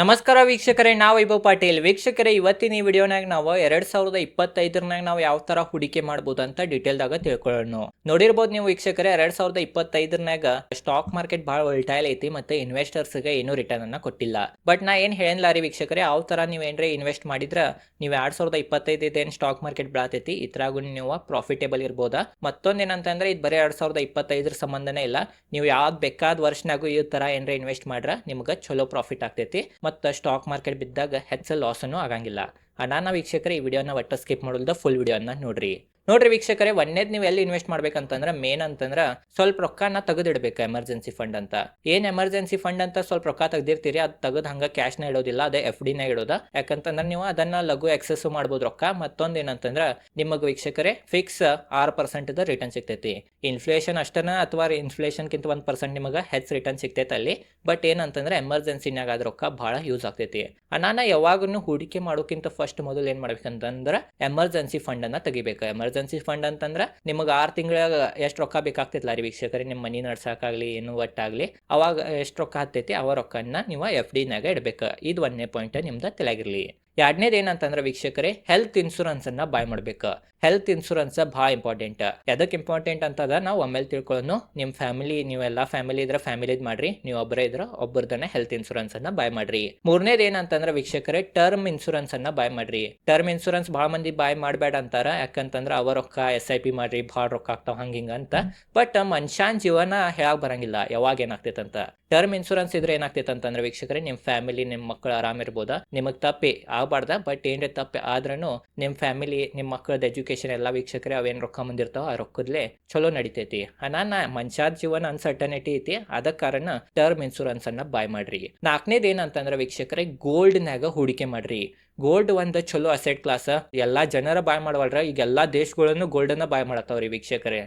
ನಮಸ್ಕಾರ ವೀಕ್ಷಕರೇ, ನಾವು ವೈಭವ್ ಪಾಟೀಲ್. ವೀಕ್ಷಕರೇ, ಇವತ್ತಿನ ಈ ವಿಡಿಯೋನಾಗ ನಾವು ಎರಡ್ ಸಾವಿರದ ಇಪ್ಪತ್ತೈದರನಾಗ ನಾವು ಯಾವ ತರ ಹೂಡಿಕೆ ಮಾಡಬಹುದು ಅಂತ ಡೀಟೇಲ್ದಾಗ ತಿಳ್ಕೊಳ್ಳೋಣ. ನೋಡಿರ್ಬೋದು ನೀವು ವೀಕ್ಷಕರೇ, ಎರಡ್ ಸಾವಿರದ ಇಪ್ಪತ್ತೈದರನಾಗ ಸ್ಟಾಕ್ ಮಾರ್ಕೆಟ್ ಬಹಳ ಒಲ್ಟೈಲ್ ಐತಿ ಮತ್ತೆ ಇನ್ವೆಸ್ಟರ್ಸ್ಗೆ ಏನು ರಿಟರ್ನ್ ಅನ್ನ ಕೊಟ್ಟಿಲ್ಲ. ಬಟ್ ನಾ ಏನ್ ಹೇಳಲಾರಿ ವೀಕ್ಷಕರೇ, ಯಾವ ತರ ನೀವು ಏನ್ರಿ ಇನ್ವೆಸ್ಟ್ ಮಾಡಿದ್ರ ನೀವು ಎರಡ್ ಸಾವಿರದ ಇಪ್ಪತ್ತೈದು ಏನ್ ಸ್ಟಾಕ್ ಮಾರ್ಕೆಟ್ ಬೆಳತೈತಿ ಇದ್ರಾಗೂ ನೀವು ಪ್ರಾಫಿಟೇಬಲ್ ಇರ್ಬೋದಾ. ಮತ್ತೊಂದೇನಂತಂದ್ರೆ ಇದು ಬರೀ ಎರಡ್ ಸಾವಿರದ ಇಪ್ಪತ್ತೈದರ ಸಂಬಂಧನೇ ಇಲ್ಲ. ನೀವು ಯಾವ್ದು ಬೇಕಾದ ವರ್ಷನಾಗೂ ಈ ತರ ಏನ್ರ ಇನ್ವೆಸ್ಟ್ ಮಾಡ್ರ ನಿಮ್ಗೆ ಚಲೋ ಪ್ರಾಫಿಟ್ ಆಗ್ತೈತಿ. ಮತ್ತು ಸ್ಟಾಕ್ ಮಾರ್ಕೆಟ್ ಬಿದ್ದಾಗ ಹೆಚ್ಚು ಲಾಸನ್ನು ಆಗಂಗಿಲ್ಲ. ಅನಾನ ವೀಕ್ಷಕರೇ, ಈ ವಿಡಿಯೋನ ಒಟ್ಟು ಸ್ಕಿಪ್ ಮಾಡೋಲ್ದ ಫುಲ್ ವಿಡಿಯೋನ ನೋಡ್ರಿ. ನೋಡ್ರಿ ವೀಕ್ಷಕರೇ ಒಂದೇದ್ ನೀವು ಎಲ್ಲಿ ಇನ್ವೆಸ್ಟ್ ಮಾಡ್ಬೇಕಂತಂದ್ರೆ ಮೇನ್ ಅಂತಂದ್ರೆ ಸ್ವಲ್ಪ ರೊಕ್ಕನ ತೆಗೆದಿಡ್ಬೇಕು ಎಮರ್ಜೆನ್ಸಿ ಫಂಡ್ ಅಂತ. ಏನ್ ಎಮರ್ಜೆನ್ಸಿ ಫಂಡ್ ಅಂತ ಸ್ವಲ್ಪ ರೊಕ್ಕ ತೆಗ್ದಿರ್ತೀರಿ, ಅದು ತೆಗೆದ ಹಂಗ ಕ್ಯಾಶ್ನ ಇಡೋದಿಲ್ಲ, ಅದೇ ಎಫ್ನ ಇಡೋದ. ಯಾಕಂತಂದ್ರೆ ನೀವು ಅದನ್ನ ಲಘು ಎಕ್ಸಸ್ ಮಾಡ್ಬೋದು ರೊಕ್ಕ. ಮತ್ತೊಂದ್ ಏನಂತಂದ್ರ, ನಿಮಗೆ ವೀಕ್ಷಕರೇ ಫಿಕ್ಸ್ ಆರ್ ಪರ್ಸೆಂಟ್ ರಿಟರ್ನ್ ಸಿಗ್ತೈತಿ. ಇನ್ಫ್ಲೇಷನ್ ಅಷ್ಟನ ಅಥವಾ ಇನ್ಫ್ಲೇಷನ್ ಕಿಂತ ಒಂದ್ ಪರ್ಸೆಂಟ್ ನಿಮಗೆ ಹೆಚ್ ರಿಟರ್ನ್ ಸಿಗ್ತೈತೆ ಅಲ್ಲಿ. ಬಟ್ ಏನಂತಂದ್ರೆ ಎಮರ್ಜೆನ್ಸಿನಾಗ ಅದ ರೊಕ್ಕ ಬಹಳ ಯೂಸ್ ಆಗ್ತೈತಿ. ಅನಾನ ಯಾವಾಗೂ ಹೂಡಿಕೆ ಮಾಡೋಕ್ಕಿಂತ ಫಸ್ಟ್ ಮೊದಲು ಏನ್ ಮಾಡ್ಬೇಕಂತಂದ್ರೆ ಎಮರ್ಜೆನ್ಸಿ ಫಂಡ್ ಅನ್ನ ತೆಗಿಬೇಕು. ಎಮರ್ಜೆನ್ಸಿ ಫಂಡ್ ಅಂತಂದ್ರೆ ನಿಮಗೆ ಆರು ತಿಂಗಳಾಗ ಎಷ್ಟು ರೊಕ್ಕ ಬೇಕಾಗ್ತೈತಲ್ಲ ರೀ ವೀಕ್ಷಕರೇ ನಿಮ್ಮ ಮನಿ ನಡ್ಸೋಕ್ಕಾಗಲಿ ಏನು ಒಟ್ಟಾಗ್ಲಿ, ಅವಾಗ ಎಷ್ಟು ರೊಕ್ಕ ಹತ್ತೈತಿ ಅವ ರೊಕ್ಕನ ನೀವು ಎಫ್ ಡಿನಾಗ ಇಡ್ಬೇಕು. ಇದು ಒಂದನೇ ಪಾಯಿಂಟ್ ನಿಮ್ದು ತಲೆಗಿರ್ಲಿ ಎರಡನೇದು ಏನಂತಂದ್ರೆ ವೀಕ್ಷಕರೇ ಹೆಲ್ತ್ ಇನ್ಶೂರೆನ್ಸ್ ಅನ್ನ ಬಾಯ್ ಮಾಡ್ಬೇಕು. ಹೆಲ್ತ್ ಇನ್ಶೂರೆನ್ಸ್ ಭಾಳ ಇಂಪಾರ್ಟೆಂಟ್ ಎದಕ್ಕೆ ಇಂಪಾರ್ಟೆಂಟ್ ಅಂತದ ನಾವು ಒಮ್ಮೆಲೆ ತಿಳ್ಕೊಳ್ಳೋನು. ನಿಮ್ಮ ಫ್ಯಾಮಿಲಿ ನೀವೆಲ್ಲ ಫ್ಯಾಮಿಲಿ ಇದ್ರೆ ಫ್ಯಾಮಿಲಿದ್ ಮಾಡ್ರಿ. ನೀವು ಒಬ್ಬರೇ ಇದ್ರ ಒಬ್ಬರದನ್ನ ಹೆಲ್ತ್ ಇನ್ಶೂರೆನ್ಸ್ ಅನ್ನ ಬಾಯ್ ಮಾಡ್ರಿ. ಮೂರನೇದು ಏನಂತಂದ್ರೆ ವೀಕ್ಷಕರೇ ಟರ್ಮ್ ಇನ್ಶೂರೆನ್ಸ್ ಅನ್ನ ಬಾಯ್ ಮಾಡ್ರಿ. ಟರ್ಮ್ ಇನ್ಶೂರೆನ್ಸ್ ಭಾಳ ಮಂದಿ ಬಾಯ್ ಮಾಡಬೇಡ ಅಂತಾರ. ಯಾಕಂತಂದ್ರೆ ಅವ ರೊಕ್ಕ ಎಸ್ ಐ ಪಿ ಮಾಡ್ರಿ, ಭಾಳ ರೊಕ್ಕ ಆಗ್ತಾವ, ಹಂಗ ಹಿಂಗ ಅಂತ. ಬಟ್ ಮನುಷ್ಯನ ಜೀವನ ಹೇಳಕ್ ಬರಂಗಿಲ್ಲ. ಯಾವಾಗ ಏನಾಗ್ತೈತಂತ. ಅಂತ ಟರ್ಮ್ ಇನ್ಶೂರೆನ್ಸ್ ಇದ್ರೆ ಏನಾಗ್ತೈತೆ ಅಂತಂದ್ರೆ ವೀಕ್ಷಕರೇ ನಿಮ್ಮ ಫ್ಯಾಮಿಲಿ ನಿಮ್ಮ ಮಕ್ಕಳು ಆರಾಮಿರ್ಬೋದ ನಿಮಗೆ ತಪ್ಪಿ. ಆಗಬಾರ್ದ ಬಟ್ ಏನರ ತಪ್ಪು ಆದ್ರೂ ನಿಮ್ಮ ಫ್ಯಾಮಿಲಿ ನಿಮ್ಮ ಮಕ್ಕಳದ ಎಜುಕೇಶನ್ ಎಲ್ಲ ವೀಕ್ಷಕರೇ ಅವೇನ್ ರೊಕ್ಕ ಬಂದಿರ್ತಾವ ಆ ರೊಕ್ಕದ್ಲೆ ಚಲೋ ನಡಿತೈತಿ. ಅನಾನ ಮನುಷ್ಯದ ಜೀವನ ಅನ್ಸರ್ಟನಿಟಿ ಐತಿ ಅದ ಕಾರಣ ಟರ್ಮ್ ಇನ್ಶೂರೆನ್ಸ್ ಅನ್ನ ಬಾಯ್ ಮಾಡ್ರಿ. ನಾಲ್ಕನೇದು ಏನಂತಂದ್ರೆ ವೀಕ್ಷಕರೇ ಗೋಲ್ಡ್ನಾಗ ಹೂಡಿಕೆ ಮಾಡ್ರಿ. ಗೋಲ್ಡ್ ಒಂದು ಚಲೋ ಅಸೆಟ್ ಕ್ಲಾಸ್ ಎಲ್ಲಾ ಜನರ ಬಾಯ್ ಮಾಡವಲ್ರ ಈಗ ಎಲ್ಲಾ ದೇಶಗಳನ್ನು ಗೋಲ್ಡ್ ಅನ್ನ ಬಾಯ್ ಮಾಡತ್ತಾವ್ರಿ ವೀಕ್ಷಕರೇ.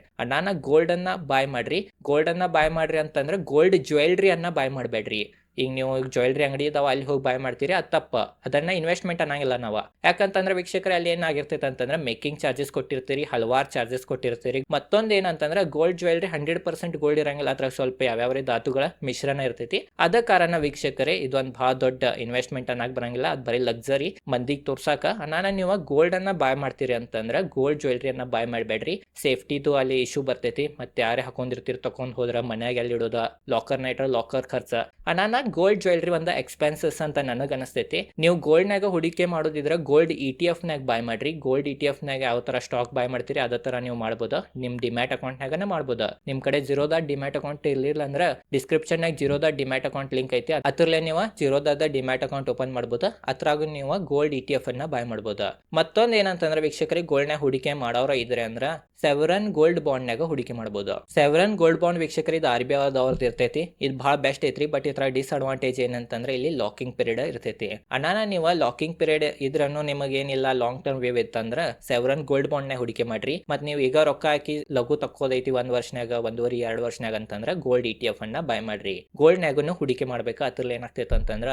ಗೋಲ್ಡ್ ಅನ್ನ ಬಾಯ್ ಮಾಡ್ರಿ. ಗೋಲ್ಡ್ ಅನ್ನ ಬಾಯ್ ಮಾಡ್ರಿ ಅಂತಂದ್ರೆ ಗೋಲ್ಡ್ ಜ್ಯುವೆಲ್ರಿ ಅನ್ನ ಬಾಯ್ ಮಾಡಬೇಡ್ರಿ. ಈಗ ನೀವು ಈಗ ಜ್ಯುವೆಲ್ರಿ ಅಂಗಡಿ ಇದಾವ ಅಲ್ಲಿ ಹೋಗಿ ಬಾಯ್ ಮಾಡ್ತೀರಿ, ಅದು ತಪ್ಪ. ಅದನ್ನ ಇನ್ವೆಸ್ಟ್ಮೆಂಟ್ ಅನ್ನಂಗಿಲ್ಲ ನಾವು. ಯಾಕಂತಂದ್ರೆ ವೀಕ್ಷಕರ, ಅಲ್ಲಿ ಏನಾಗಿರ್ತೈತೆ ಅಂತಂದ್ರೆ ಮೇಕಿಂಗ್ ಚಾರ್ಜಸ್ ಕೊಟ್ಟಿರ್ತೀರಿ, ಹಲವಾರು ಚಾರ್ಜಸ್ ಕೊಟ್ಟಿರ್ತೀರಿ. ಮತ್ತೊಂದು ಏನಂತಂದ್ರೆ gold jewellery hundred percent gold ಇರಂಗಿಲ್ಲ, ಅದ್ರಾಗ ಸ್ವಲ್ಪ ಯಾವ್ಯಾವ ಧಾತುಗಳ ಮಿಶ್ರಣ ಇರ್ತೈತಿ. ಅದ ಕಾರಣ ವೀಕ್ಷಕರೇ, ಇದೊಂದು ಬಹಳ ದೊಡ್ಡ ಇನ್ವೆಸ್ಟ್ಮೆಂಟ್ ಅನ್ನಾಗ ಬರಂಗಿಲ್ಲ. ಅದು ಬರೀ ಲಕ್ಸರಿ ಮಂದಿಗೆ ತೋರ್ಸಾಕ. ನಾನು ನೀವು ಗೋಲ್ಡ್ ಅನ್ನ ಬಾಯ್ ಮಾಡ್ತೀರಿ ಅಂತಂದ್ರೆ ಗೋಲ್ಡ್ ಜ್ಯುವೆಲ್ರಿ ಅನ್ನ ಬಾಯ್ ಮಾಡಬೇಡ್ರಿ. ಸೇಫ್ಟಿದು ಅಲ್ಲಿ ಇಶ್ಯೂ ಬರ್ತೈತಿ. ಮತ್ತೆ ಯಾರೇ ಹಾಕೊಂಡಿರ್ತೀರಿ, ತಕೊಂಡ್ ಹೋದ್ರ ಮನ್ಯಾಗ ಅಲ್ಲಿ ಇಡೋದ? ಲಾಕರ್ ನೈಟ್ರ ಲಾಕರ್ ಖರ್ಚ. ಅನಾನ ಗೋಲ್ಡ್ ಜ್ಯುವೆಲ್ರಿ ಒಂದ ಎಕ್ಸ್ಪೆನ್ಸಸ್ ಅಂತ ನನಗೆ ಅನಿಸ್ತೈತಿ ನೀವು ಗೋಲ್ಡ್ನಾಗ ಹೂಡಿಕೆ ಮಾಡೋದಿದ್ರೆ ಗೋಲ್ಡ್ ಇ ಟಿ ಎಫ್ ನಾಗ ಬಾಯ್ ಮಾಡ್ರಿ. ಗೋಲ್ಡ್ ಇ ಟಿ ಎಫ್ ನಾಗ ಯಾವ ತರ ಸ್ಟಾಕ್ ಬಾಯ್ ಮಾಡ್ತೀರಿ, ಅದೇ ತರ ನೀವು ಮಾಡ್ಬೋದು. ನಿಮ್ ಡಿಮ್ಯಾಟ್ ಅಕೌಂಟ್ನಾಗನೇ ಮಾಡ್ಬೋದು. ನಿಮ್ ಕಡೆ ಜೀರೋದ ಡಿಮ್ಯಾಟ್ ಅಕೌಂಟ್ ಇರ್ಲಿಲ್ಲ ಅಂದ್ರೆ ಡಿಸ್ಕ್ರಿಪ್ಷನ್ ನಾಗ ಜೀರೋದ ಡಿಮ್ಯಾಟ್ ಅಕೌಂಟ್ ಲಿಂಕ್ ಐತಿ. ಅದ್ರಲ್ಲೇ ನೀವು ಜೀರೋದಾದ ಡಿಮ್ಯಾಟ್ ಅಕೌಂಟ್ ಓಪನ್ ಮಾಡ್ಬೋದು. ಅದ್ರಾಗ ನೀವು ಗೋಲ್ಡ್ ಇ ಟಿ ಎಫ್ ಅನ್ನ ಬಾಯ್ ಮಾಡ್ಬೋದು. ಮತ್ತೊಂದು ಏನಂತಂದ್ರೆ ವೀಕ್ಷಕರಿಗೆ ಗೋಲ್ಡ್ನಾಗ ಹೂಡಿಕೆ ಮಾಡೋರ ಇದ್ರೆ ಅಂದ್ರ ಸೆವರನ್ ಗೋಲ್ಡ್ ಬಾಂಡ್ನಾಗ ಹೂಡಿಕೆ ಮಾಡ್ಬೋದು. ಸೆವರನ್ ಗೋಲ್ಡ್ ಬಾಂಡ್ ವೀಕ್ಷಕರಿಗೆ ಇದು ಆರ್ ಬಿ ಐದವ್ರದ್ದು ಇರ್ತೈತಿ. ಇದು ಬಹಳ ಬೆಸ್ಟ್ ಐತ್ರಿ ಬಟ್ ಇದ್ರ ಡಿಸ್ಅಡ್ವಾಂಟೇಜ್ ಏನಂತಂದ್ರೆ ಇಲ್ಲಿ ಲಾಕಿಂಗ್ ಪೀರಿಯಡ್ ಇರ್ತೈತಿ. ಅಣ್ಣಾನ, ನೀವು ಲಾಕಿಂಗ್ ಪೀರಿಯಡ್ ಇದ್ರನ್ನು ನಿಮಗೆ ಏನಿಲ್ಲ ಲಾಂಗ್ ಟರ್ಮ್ ವೇವ್ ಇತ್ತಂದ್ರ ಸೆವರನ್ ಗೋಲ್ಡ್ ಬಾಂಡ್ ನೇ ಹೂಡಿಕೆ ಮಾಡ್ರಿ. ಮತ್ ನೀವು ಈಗ ರೊಕ್ಕ ಹಾಕಿ ಲಘು ತಕ್ಕೋದೈತಿ ಒಂದ್ ವರ್ಷನಾಗ ಒಂದೂವರೆ, ಎರಡು ವರ್ಷನಾಗ ಅಂತಂದ್ರೆ ಗೋಲ್ಡ್ ಇ ಟಿ ಎಫ್ ಅನ್ನ ಬೈ ಮಾಡ್ರಿ. ಗೋಲ್ಡ್ನಾಗೂ ಹೂಡಿಕೆ ಮಾಡ್ಬೇಕು. ಅದ್ರಲ್ಲಿ ಏನಾಗ್ತೈತೆ ಅಂತಂದ್ರ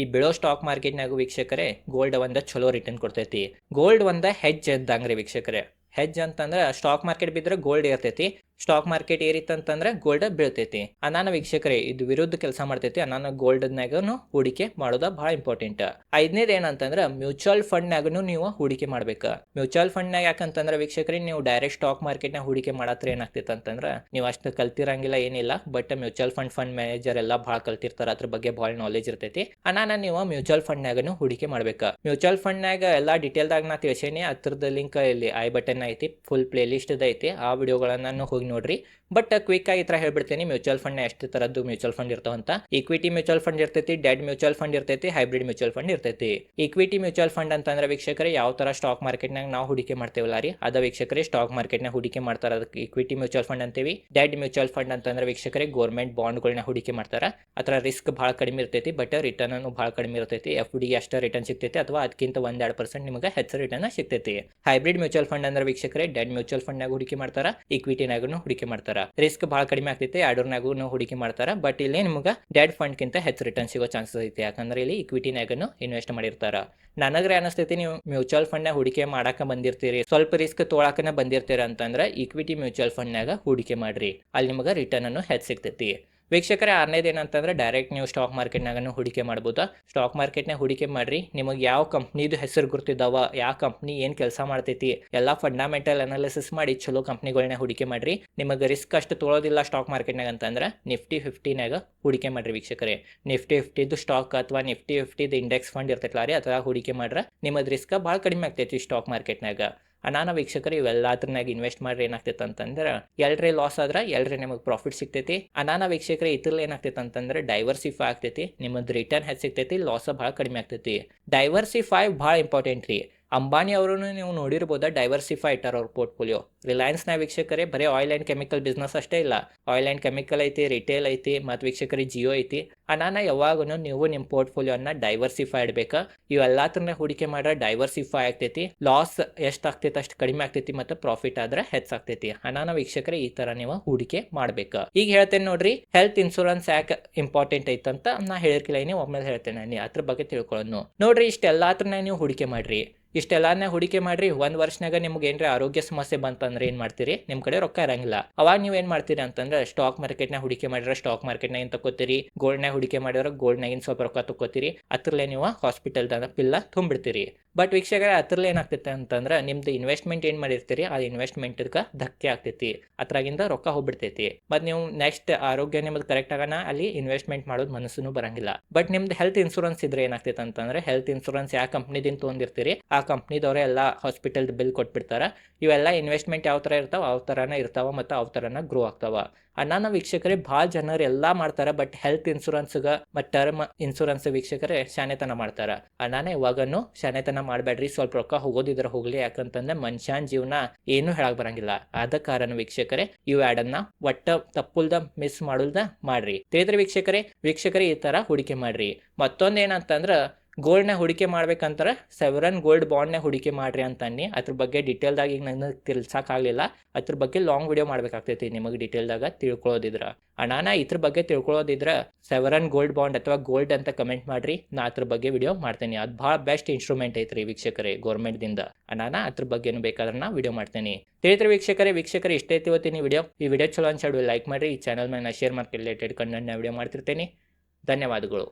ಈ ಬಿಳೋ ಸ್ಟಾಕ್ ಮಾರ್ಕೆಟ್ ಮಾರ್ಕೆಟ್ನಾಗ ವೀಕ್ಷಕರೇ ಗೋಲ್ಡ್ ಒಂದ ಚಲೋ ರಿಟರ್ನ್ ಕೊಡ್ತೈತಿ. ಗೋಲ್ಡ್ ಒಂದ ಹೆಜ್ ಇದ್ದಂಗ್ರಿ ವೀಕ್ಷಕರೇ. ಹೆಜ್ ಅಂತಂದ್ರೆ ಸ್ಟಾಕ್ ಮಾರ್ಕೆಟ್ ಬಿದ್ರೆ ಗೋಲ್ಡ್ ಇರ್ತೈತಿ. ಸ್ಟಾಕ್ ಮಾರ್ಕೆಟ್ ಏರಿತ್ತಂತಂದ್ರೆ ಗೋಲ್ಡ್ ಬೀಳ್ತೈತಿ. ಅನಾನ ವೀಕ್ಷಕರೇ, ಇದು ವಿರುದ್ಧ ಕೆಲಸ ಮಾಡ್ತೈತಿ. ಅನಾನ ಗೋಲ್ಡ್ನಾಗನು ಹೂಡಿಕೆ ಮಾಡೋದ ಬಹಳ ಇಂಪಾರ್ಟೆಂಟ್ ಐದನೇದು ಏನಂತಂದ್ರ ಮ್ಯೂಚುವಲ್ ಫಂಡ್ನಾಗನು ನೀವು ಹೂಡಿಕೆ ಮಾಡ್ಬೇಕು. ಮ್ಯೂಚುವಲ್ ಫಂಡ್ನಾಗ ಯಾಕಂತಂದ್ರೆ ವೀಕ್ಷಕರೇ, ನೀವು ಡೈರೆಕ್ಟ್ ಸ್ಟಾಕ್ ಮಾರ್ಕೆಟ್ನಾಗ ಹೂಡಿಕೆ ಮಾಡತ್ರ ಏನಾಗ್ತೈತೆ ಅಂತಂದ್ರ ನೀವು ಅಷ್ಟು ಕಲ್ತಿರಂಗಿಲ್ಲ, ಏನಿಲ್ಲ but mutual fund fund manager ಎಲ್ಲ ಬಹಳ ಕಲ್ತಿರ್ತಾರ. ಅದ್ರ ಬಗ್ಗೆ ಬಹಳ ನಾಲೆಜ್ ಇರ್ತೈತಿ. ಅನಾನ ನೀವು ಮ್ಯೂಚುವಲ್ ಫಂಡ್ನಾಗನು ಹೂಡಿಕೆ ಮಾಡ್ಬೇಕು. ಮ್ಯೂಚುವಲ್ ಫಂಡ್ನಾಗ ಎಲ್ಲ ಡೀಟೇಲ್ದಾಗ ನಾ ತಿಳಿಸೇನಿ. ಹತ್ರದ ಲಿಂಕ್ ಇಲ್ಲಿ ಐ ಬಟನ್ ಐತಿ ಫುಲ್ ಪ್ಲೇ ಲಿಸ್ಟ್ ಐತಿ. ಆ ವಿಡಿಯೋಗಳನ್ನ ಹೋಗಿ ನೋಡ್ರಿ. ಬಟ್ ಕ್ವಿಕ್ ಆಗಿ ತರ ಹೇಳ್ಬಿಡ್ತೀನಿ. ಮ್ಯೂಚುವಲ್ ಫಂಡ್ ಎಷ್ಟು ತರದ್ದು ಮ್ಯೂಚುವಲ್ ಫಂಡ್ ಇರ್ತಾವಂತ ಇಕ್ವಿಟಿ ಮ್ಯೂಚುವಲ್ ಫಂಡ್ ಇರ್ತೈತಿ ಡೆಡ್ ಮ್ಯೂಚುವಲ್ ಫಂಡ್ ಇರ್ತೈತಿ ಹೈಬ್ರಿಡ್ ಮ್ಯೂಚುವಲ್ ಫಂಡ್ ಇರ್ತೈತಿ. ಇಕ್ವಿಟಿ ಮ್ಯೂಚುವಲ್ ಫಂಡ್ ಅಂತಂದ್ರೆ ವೀಕ್ಷಕರೇ, ಯಾವ ತರ ಸ್ಟಾಕ್ ಮಾರ್ಕೆಟ್ನಾಗ ನಾವು ಹೂಡಿಕೆ ಮಾಡ್ತೇವಲ್ಲ ರೀ? ಅದ ವೀಕ್ಷಕರೇ ಸ್ಟಾಕ್ ಮಾರ್ಕೆಟ್ನಾಗ ಹೂಡಿಕೆ ಮಾಡ್ತಾರ ಅದಕ್ಕೆ ಇಕ್ವಿಟಿ ಮ್ಯೂಚುವಲ್ ಫಂಡ್ ಅಂತೀವಿ. ಡೆಡ್ ಮ್ಯೂಚುವಲ್ ಫಂಡ್ ಅಂತಂದ್ರೆ ವೀಕ್ಷಕರೇ ಗೌರ್ಮೆಂಟ್ ಬಾಂಡ್ಗಳನ್ನ ಹೂಡಿಕೆ ಮಾಡ್ತಾರ. ಅದರ ರಿಸ್ಕ್ ಭಾಳ ಕಡಿಮೆ ಇರ್ತೈತಿ ಬಟ್ ರಿಟರ್ನ್ ಅನ್ನು ಭಾಳ ಕಡಿಮೆ ಇರ್ತೈತಿ. ಎಫ್ ಡಿ ಅಷ್ಟ ರಿಟರ್ನ್ ಸಿಗ್ತೈತಿ ಅಥವಾ ಅದಕ್ಕಿಂತ ಒಂದೆರಡು ಪರ್ಸೆಂಟ್ ನಿಮಗೆ ಹೆಚ್ಚು ರಿಟರ್ನ್ ಸಿಗ್ತೈತಿ. ಹೈಬ್ರಿಡ್ ಮ್ಯೂಚುವಲ್ ಫಂಡ್ ಅಂದ್ರೆ ವೀಕ್ಷಕರೇ ಡೆಡ್ ಮ್ಯೂಚುವಲ್ ಫಂಡ್ನಾಗ ಹೂಡಿಕೆ ಮಾಡ್ತಾರ ಇಕ್ವಿಟಿನಾಗೂ ಹೂಡಿಕೆ ಮಾಡ್ತಾರ. ರಿಸ್ಕ್ ಬಹಳ ಕಡಿಮೆ ಆಗ್ತೈತೆ ಎರಡರ್ನಾಗೂ ಹೂಡಿಕೆ ಮಾಡ್ತಾರ. ಬಟ್ ಇಲ್ಲಿ ನಿಮ್ಗೆ ಡೆಡ್ ಫಂಡ್ಕಿಂತ ಹೆಚ್ಚು ರಿಟರ್ನ್ ಸಿಗೋ ಚಾನ್ಸಸ್ ಐತೆ. ಯಾಕಂದ್ರೆ ಇಲ್ಲಿ ಇಕ್ವಿಟಿನಾಗನು ಇನ್ವೆಸ್ಟ್ ಮಾಡಿರ್ತಾರ. ನನಗ್ರೆ ಅನಿಸ್ತೈತಿ, ನೀವು ಮ್ಯೂಚುವಲ್ ಫಂಡ್ನಾಗ ಹೂಡಿಕೆ ಮಾಡಾಕ ಬಂದಿರ್ತೀರಿ. ಸ್ವಲ್ಪ ರಿಸ್ಕ್ ತೊಳಕನ ಬಂದಿರ್ತೀರ ಅಂತಂದ್ರೆ ಇಕ್ವಿಟಿ ಮ್ಯೂಚುವಲ್ ಫಂಡ್ನಾಗ ಹೂಡಿಕೆ ಮಾಡ್ರಿ. ಅಲ್ಲಿ ನಿಮಗೆ ರಿಟರ್ನ್ ಅನ್ನು ಹೆಚ್ಚು ಸಿಗ್ತೈತಿ. ವೀಕ್ಷಕರೇ, ಆರನೇದು ಏನಂತಂದ್ರೆ ಡೈರೆಕ್ಟ್ ನೀವು ಸ್ಟಾಕ್ ಮಾರ್ಕೆಟ್ನಾಗನು ಹೂಡಿಕೆ ಮಾಡ್ಬೋದು. ಸ್ಟಾಕ್ ಮಾರ್ಕೆಟ್ನಾಗ ಹೂಡಿಕೆ ಮಾಡ್ರಿ. ನಿಮಗೆ ಯಾವ ಕಂಪ್ನಿದು ಹೆಸರು ಗುರ್ತಿದ್ದಾವ ಯಾವ ಕಂಪ್ನಿ ಏನು ಕೆಲಸ ಮಾಡ್ತೈತಿ, ಎಲ್ಲ ಫಂಡಮೆಂಟಲ್ ಅನಾಲಿಸಿಸ್ ಮಾಡಿ ಚಲೋ ಕಂಪ್ನಿಗಳನ್ನ ಹೂಡಿಕೆ ಮಾಡ್ರಿ. ನಿಮಗೆ ರಿಸ್ಕ್ ಅಷ್ಟು ತೊಳೋದಿಲ್ಲ ಸ್ಟಾಕ್ ಮಾರ್ಕೆಟ್ನಾಗ ಅಂತಂದ್ರೆ, ನಿಫ್ಟಿ ಫಿಫ್ಟಿನಾಗ ಹೂಡಿಕೆ ಮಾಡ್ರಿ ವೀಕ್ಷಕರೇ. ನಿಫ್ಟಿ ಫಿಫ್ಟಿದು ಸ್ಟಾಕ್ ಅಥವಾ ನಿಫ್ಟಿ ಫಿಫ್ಟಿದು ಇಂಡೆಕ್ಸ್ ಫಂಡ್ ಇರ್ತೈತಲ್ಲ ರೀ ಅಥವಾ ಹೂಡಿಕೆ ಮಾಡ್ರೆ ನಿಮ್ಮದು ರಿಸ್ಕ್ ಭಾಳ ಕಡಿಮೆ ಆಗ್ತೈತಿ ಸ್ಟಾಕ್ ಮಾರ್ಕೆಟ್ನಾಗ ಅನಾನ ವೀಕ್ಷಕರು ಇವೆಲ್ಲತ್ರನಾಗ ಇನ್ವೆಸ್ಟ್ ಮಾಡ್ರಿ ಏನಾಗ್ತೈತೆ ಅಂತಂದ್ರೆ ಎಲ್ರಿ ಲಾಸ್ ಆದ್ರೆ ಎಲ್ರಿ ನಿಮಗೆ ಪ್ರಾಫಿಟ್ ಸಿಗ್ತೈತಿ. ಅನಾನ ವೀಕ್ಷಕರ ಇದ್ರಲ್ಲಿ ಏನಾಗ್ತೈತೆ ಅಂತಂದ್ರೆ ಡೈವರ್ಸಿಫೈ ಆಗ್ತೈತಿ, ನಿಮ್ಮದು ರಿಟರ್ನ್ ಹೆಚ್ಚು ಸಿಗ್ತೈತಿ ಲಾಸ್ ಭಾಳ ಕಡಿಮೆ ಆಗ್ತೈತಿ. ಡೈವರ್ಸಿಫೈ ಭಾಳ ಇಂಪಾರ್ಟೆಂಟ್ ರೀ. ಅಂಬಾನಿ ಅವರನ್ನು ನೀವು ನೋಡಿರ್ಬೋದು? ಡೈವರ್ಸಿಫೈಟರ್ ಇಟ್ಟಾರ ಅವ್ರ ಪೋರ್ಟ್ಫೋಲಿಯೋ ರಿಲಯನ್ಸ್ನ ವೀಕ್ಷಕರೇ, ಬರೀ ಆಯಿಲ್ ಆ್ಯಂಡ್ ಕೆಮಿಕಲ್ ಬಿಸ್ನೆಸ್ ಅಷ್ಟೇ ಇಲ್ಲ. ಆಯಿಲ್ ಆ್ಯಂಡ್ ಕೆಮಿಕಲ್ ಐತಿ ರಿಟೇಲ್ ಐತಿ, ಮತ್ತು ವೀಕ್ಷಕರಿಗೆ ಜಿಯೋ ಐತಿ. ಅನಾನ ಯಾವಾಗೂ ನೀವು ನಿಮ್ಮ ಪೋರ್ಟ್ಫೋಲಿಯೋನ ಡೈವರ್ಸಿಫೈ ಇಡ್ಬೇಕು? ಇವೆಲ್ಲತ್ರನ್ನ ಹೂಡಿಕೆ ಮಾಡ್ರೆ ಡೈವರ್ಸಿಫೈ ಆಗ್ತೈತಿ ಲಾಸ್ ಎಷ್ಟು ಆಗ್ತೈತಿ ಅಷ್ಟು ಕಡಿಮೆ ಆಗ್ತೈತಿ, ಮತ್ತು ಪ್ರಾಫಿಟ್ ಆದ್ರೆ ಹೆಚ್ಚಾಗ್ತೈತಿ ಅನಾನ ವೀಕ್ಷಕರೇ, ಈ ಥರ ನೀವು ಹೂಡಿಕೆ ಮಾಡಬೇಕು? ಈಗ ಹೇಳ್ತೇನೆ ನೋಡ್ರಿ ಹೆಲ್ತ್ ಇನ್ಶೂರೆನ್ಸ್ ಯಾಕೆ ಇಂಪಾರ್ಟೆಂಟ್ ಐತಂತ ನಾ ಹೇಳಿರ್ಕಿಲ್ಲ ಒಮ್ಮೆ ಹೇಳ್ತೇನೆ ಅದ್ರ ಬಗ್ಗೆ ತಿಳ್ಕೊಳ್ಳೋನು ನೋಡ್ರಿ ಇಷ್ಟೆಲ್ಲಾತ್ರನ್ನ ನೀವು ಹೂಡಿಕೆ ಮಾಡ್ರಿ. ಇಷ್ಟೆಲ್ಲಾನೇ ಹೂಡಿಕೆ ಮಾಡ್ರಿ, ಒಂದ್ ವರ್ಷನಾಗ ನಿಮ್ಗೆ ಏನ್ರ ಆರೋಗ್ಯ ಸಮಸ್ಯೆ ಬಂತಂದ್ರೆ ಏನ್ ಮಾಡ್ತೀರಿ? ನಿಮ್ ಕಡೆ ರೊಕ್ಕ ಇರಂಗಿಲ್ಲ. ಅವಾಗ ನೀವ್ ಏನ್ ಮಾಡ್ತೀರಿ ಅಂತಂದ್ರೆ ಸ್ಟಾಕ್ ಮಾರ್ಕೆಟ್ನ ಹೂಡಿಕೆ ಮಾಡಿದ್ರೆ ಸ್ಟಾಕ್ ಮಾರ್ಕೆಟ್ನಾಗ ಏನ್ ತಗೋತೀರಿ ನ ಹೂಡಿಕೆ ಮಾಡಿದ್ರೆ ಗೋಲ್ಡ್ನಾಗಿನ ಸ್ವಲ್ಪ ರೊಕ್ಕ ತಗೋತೀರಿ ಅದ್ರಲ್ಲೇ ನೀವು ಹಾಸ್ಪಿಟಲ್ದಾಗ ಪಿಲ್ಲ ತುಂಬಿಡ್ತೀರಿ. ಬಟ್ ವೀಕ್ಷಕರ, ಅದ್ರಲ್ಲಿ ಏನಾಗ್ತೈತೆ ಅಂತಂದ್ರೆ, ನಿಮ್ದು ಇನ್ವೆಸ್ಟ್ಮೆಂಟ್ ಏನ್ ಮಾಡಿರ್ತೀರಿ, ಆ ಇನ್ವೆಸ್ಟ್ಮೆಂಟ್ ಧಕ್ಕೆ ಆಗ್ತೈತಿ. ಅದ್ರಾಗಿಂದ ರೊಕ್ಕ ಹೋಗ್ಬಿಡ್ತೈತಿ. ಮತ್ ನೀವು ನೆಕ್ಸ್ಟ್ ಆರೋಗ್ಯ ನಿಮ್ದು ಕರೆಕ್ಟ್ ಆಗನ, ಅಲ್ಲಿ ಇನ್ವೆಸ್ಟ್ಮೆಂಟ್ ಮಾಡೋದು ಮನಸ್ಸು ಬರಂಗಿಲ್ಲ. ಬಟ್ ನಿಮ್ದು ಹೆಲ್ತ್ ಇನ್ಶೂರೆನ್ಸ್ ಇದ್ರೆ ಏನಾಗ್ತೈತೆ ಅಂತಂದ್ರೆ ಹೆಲ್ತ್ ಇನ್ಶೂರೆನ್ಸ್ ಯಾವ ಕಂಪ್ನಿದಿಂದ ತೊಗೊಂಡಿರ್ತೀರಿ, ಆ ಕಂಪ್ನಿದವರೇ ಎಲ್ಲ ಹಾಸ್ಪಿಟಲ್ ಬಿಲ್ ಕೊಟ್ಬಿಡ್ತಾರ. ಇವೆಲ್ಲ ಇನ್ವೆಸ್ಟ್ಮೆಂಟ್ ಯಾವ ಥರ ಇರ್ತಾವ, ಅವ್ ಥರನೇ ಇರ್ತಾವ ಮತ್ತು ಅವ್ ಥರನ ಗ್ರೋ ಆಗ್ತಾವ. ಅನ್ನಾನ ವೀಕ್ಷಕರೇ, ಭಾಳ ಜನರು ಎಲ್ಲ ಮಾಡ್ತಾರ ಬಟ್ ಹೆಲ್ತ್ ಇನ್ಶೂರೆನ್ಸ್ಗ ಮತ್ತು ಟರ್ಮ್ ಇನ್ಶೂರೆನ್ಸ್ ವೀಕ್ಷಕರೇ ಶಾನೆತನ ಮಾಡ್ತಾರ. ಅನಾನ ಇವಾಗನು ಶಾನೆತನ ಮಾಡಬೇಡ್ರಿ, ಸ್ವಲ್ಪ ರೊಕ್ಕ ಹೋಗೋದಿದ್ರೆ ಹೋಗ್ಲಿ, ಯಾಕಂತಂದ್ರೆ ಮನುಷ್ಯನ ಜೀವನ ಏನು ಹೇಳಕ್ ಬರಂಗಿಲ್ಲ. ಆದ ಕಾರಣ ವೀಕ್ಷಕರೇ, ಇವು ಆಡನ್ನ ಒಟ್ಟ ತಪ್ಪುಲ್ದ ಮಿಸ್ ಮಾಡುಲ್ದ ಮಾಡ್ರಿ. ತಿಳಿದ್ರೆ ವೀಕ್ಷಕರೇ ವೀಕ್ಷಕರೇ ಈ ತರ ಹೂಡಿಕೆ ಮಾಡ್ರಿ. ಮತ್ತೊಂದು ಏನಂತಂದ್ರ ಗೋಲ್ಡ್ನ ಹೂಡಿಕೆ ಮಾಡ್ಬೇಕಂತಾರೆ ಸೆವೆರನ್ ಗೋಲ್ಡ್ ಬಾಂಡ್ನ ಹೂಡಿಕೆ ಮಾಡ್ರಿ ಅಂತನ್ನಿ. ಅದ್ರ ಬಗ್ಗೆ ಡೀಟೇಲ್ದಾಗ ಈಗ ನನಗೆ ತಿಳ್ಸೋಕ್ಕಾಗಲಿಲ್ಲ. ಅದ್ರ ಬಗ್ಗೆ ಲಾಂಗ್ ವಿಡಿಯೋ ಮಾಡ್ಬೇಕಾಗ್ತೈತಿ ನಿಮಗೆ ಡೀಟೇಲ್ದಾಗ ತಿಳ್ಕೊಳ್ಳೋದಿದ್ರ ಅಣ್ಣಾನ ಇದ್ರ ಬಗ್ಗೆ ತಿಳ್ಕೊಳ್ಳೋದಿದ್ರ ಸೆವೆರನ್ ಗೋಲ್ಡ್ ಬಾಂಡ್ ಅಥವಾ ಗೋಲ್ಡ್ ಅಂತ ಕಮೆಂಟ್ ಮಾಡ್ರಿ. ನಾ ಅದ್ರ ಬಗ್ಗೆ ವಿಡಿಯೋ ಮಾಡ್ತೇನೆ. ಅದು ಭಾಳ ಬೆಸ್ಟ್ ಇನ್ಸ್ಟ್ರೂಮೆಂಟ್ ಐತ್ರಿ ವೀಕ್ಷಕರೇ ಗೌರ್ಮೆಂಟ್ದಿಂದ ಅಣ್ಣಾನ ಅದ್ರ ಬಗ್ಗೆನು ಬೇಕಾದ್ರೆ ನಾ ವಿಡಿಯೋ ಮಾಡ್ತೇನೆ. ತಿಳಿದ್ರೆ ವೀಕ್ಷಕರೇ ವೀಕ್ಷಕರೇ, ಇಷ್ಟೇ ಇವತ್ತಿನ ವಿಡಿಯೋ ಈ ವಿಡಿಯೋ ಚಲೋ ಅನ್ಸಾಡು ಲೈಕ್ ಮಾಡಿರಿ. ಈ ಚಾನಲ್ ಮೇಲೆ ಶೇರ್ ಮಾಡ್ಕೊಂಡು ರಿಲೇಟೆಡ್ ಕಂಟೆಂಟ್ನ ವಿಡಿಯೋ ಮಾಡ್ತಿರ್ತೇನೆ. ಧನ್ಯವಾದಗಳು.